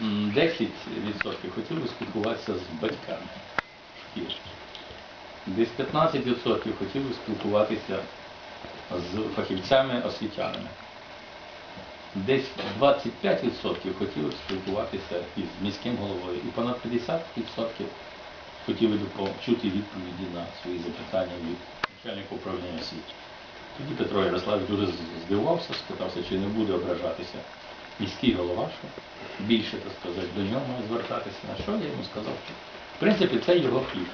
м, 10% хотіли спілкуватися з батьками шкіл. Десь 15% хотіли спілкуватися з фахівцями освітянами. Десь 25% хотіли спілкуватися із міським головою, і понад 50% хотіли б почути відповіді на свої запитання від начальника управління освіти. Тоді Петро Ярославович дуже здивувався, спитався, чи не буде ображатися міський голова, що більше, так сказати, до нього звертатися. На що я йому сказав, що в принципі це його хліб.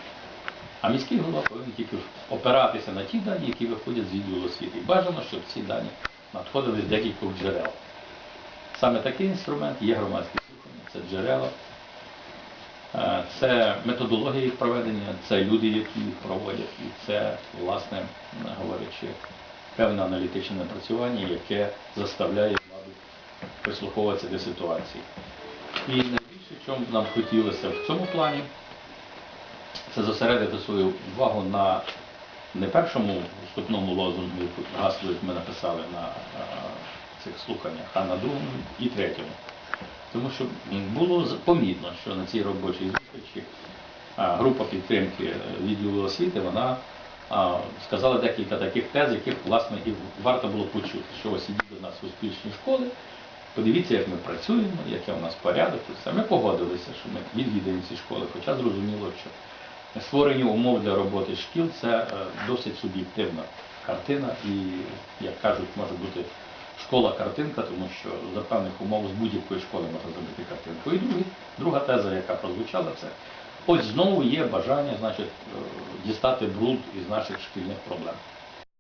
А міський голова повинен тільки опиратися на ті дані, які виходять з відділу освіти. Бажано, щоб ці дані надходили з декількох джерел. Саме такий інструмент є громадські слухання, це джерела, е, це методологія їх проведення, це люди, які їх проводять, і це, власне говорячи, певне аналітичне напрацювання, яке заставляє прислуховуватися до ситуації. І найбільше, б нам хотілося в цьому плані, це зосередити свою увагу на не першому вступному лозунгу, яку гасло, як ми написали на е, цих слуханнях, а на другому і третьому. Тому що було помітно, що на цій робочій зустрічі група підтримки е, відділу освіти, вона сказала декілька таких тез, яких власне і варто було почути, що ось ідіть до нас успішні школи, подивіться, як ми працюємо, яке у нас порядок. і все. Ми погодилися, що ми відвідаємо ці школи, хоча зрозуміло, що створення умов для роботи шкіл це е, досить суб'єктивна картина і, як кажуть, може бути школа-картинка, тому що за певних умов з будь-якої школи можна зробити картинку. І другі, друга теза, яка прозвучала, це ось знову є бажання значить, е, дістати бруд із наших шкільних проблем.